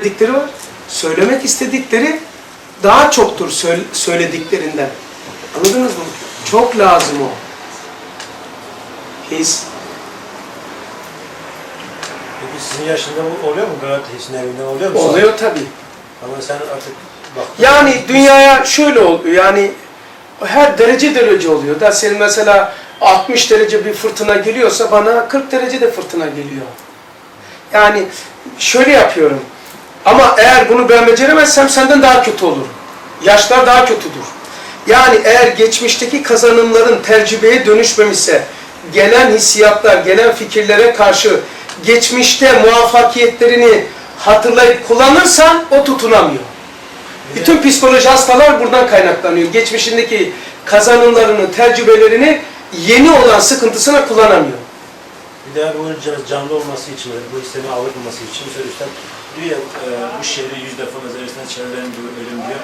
dedikleri var. Söylemek istedikleri daha çoktur söyle- söylediklerinden. Anladınız mı? Çok lazım o. His. Peki sizin yaşında bu oluyor mu? Galatasaray'ın evinde oluyor mu? Oluyor tabii. Ama sen artık bak. Yani dünyaya şöyle oluyor. Yani her derece derece oluyor. Da senin mesela 60 derece bir fırtına geliyorsa bana 40 derece de fırtına geliyor. Yani şöyle yapıyorum. Ama eğer bunu ben beceremezsem senden daha kötü olur. Yaşlar daha kötüdür. Yani eğer geçmişteki kazanımların tercibeye dönüşmemişse, gelen hissiyatlar, gelen fikirlere karşı geçmişte muvaffakiyetlerini hatırlayıp kullanırsan o tutunamıyor. Bütün psikoloji hastalar buradan kaynaklanıyor. Geçmişindeki kazanımlarını, tecrübelerini yeni olan sıkıntısına kullanamıyor. Bir daha bunun can- canlı olması için, bu hislerin alınması için mesela üstten diyor ya e, bu şehri yüz defa mezarısından çevrelerin diyor, ölüm diyor.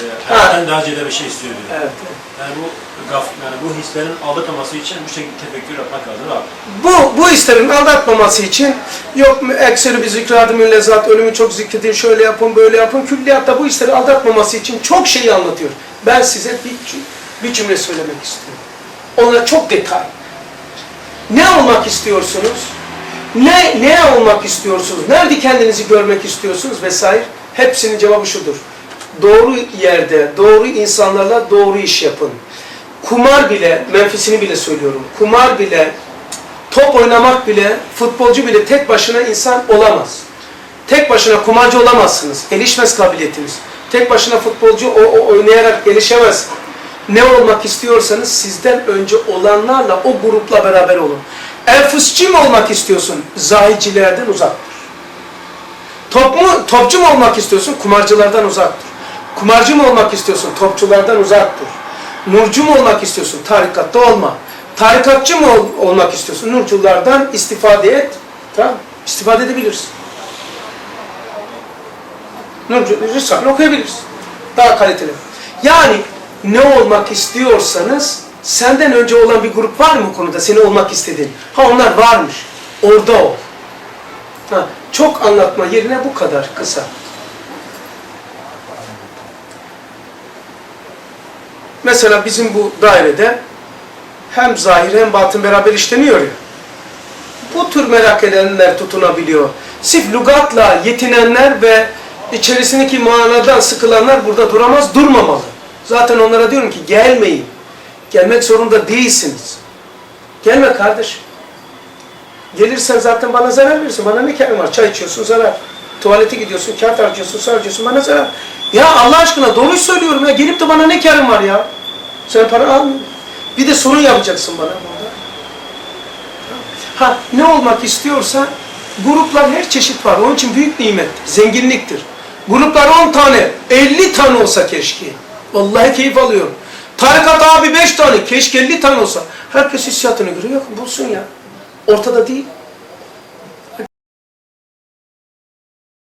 E, hayattan daha acele bir şey istiyor diyor. Evet. Yani bu gaf, yani bu hislerin aldatmaması için bu şekilde tefekkür yapmak lazım abi. Bu, bu hislerin aldatmaması için yok mu ekseri bir zikradı müllezat, ölümü çok zikredin, şöyle yapın, böyle yapın. Külliyatta bu hisleri aldatmaması için çok şey anlatıyor. Ben size bir, bir cümle söylemek istiyorum. Ona çok detay. Ne olmak istiyorsunuz? Ne, ne olmak istiyorsunuz? Nerede kendinizi görmek istiyorsunuz vesaire? Hepsinin cevabı şudur. Doğru yerde, doğru insanlarla doğru iş yapın. Kumar bile, menfisini bile söylüyorum. Kumar bile, top oynamak bile, futbolcu bile tek başına insan olamaz. Tek başına kumarcı olamazsınız. Gelişmez kabiliyetiniz. Tek başına futbolcu o, o oynayarak gelişemez. Ne olmak istiyorsanız sizden önce olanlarla o grupla beraber olun. Elfusçu mu olmak istiyorsun? Zahicilerden uzak dur. Top mu, topçu mu olmak istiyorsun? Kumarcılardan uzak dur. Kumarcı mı olmak istiyorsun? Topçulardan uzak dur. Nurcu mu olmak istiyorsun? Tarikatta olma. Tarikatçı mı ol- olmak istiyorsun? Nurculardan istifade et. Tamam İstifade edebilirsin. Nurcu, Risale okuyabiliriz. Daha kaliteli. Yani ne olmak istiyorsanız senden önce olan bir grup var mı konuda seni olmak istediğin? Ha onlar varmış. Orada ol. Ha, çok anlatma yerine bu kadar kısa. Mesela bizim bu dairede hem zahir hem batın beraber işleniyor ya. Bu tür merak edenler tutunabiliyor. Sif lügatla yetinenler ve içerisindeki manadan sıkılanlar burada duramaz, durmamalı. Zaten onlara diyorum ki gelmeyin. Gelmek zorunda değilsiniz. Gelme kardeşim. Gelirsen zaten bana zarar verirsin. Bana ne kârım var? Çay içiyorsun zarar. Tuvalete gidiyorsun, kağıt harcıyorsun, su harcıyorsun. Bana zarar. Ya Allah aşkına doğruyu söylüyorum ya. Gelip de bana ne kârım var ya? Sen para almıyorsun. Bir de sorun yapacaksın bana burada. Ha ne olmak istiyorsa gruplar her çeşit var. Onun için büyük nimettir, zenginliktir. Gruplar 10 tane, 50 tane olsa keşke. Vallahi keyif alıyorum. Tarikat abi 5 tane, keşke 50 tane olsa. Herkes hissiyatına göre yok, bulsun ya. Ortada değil.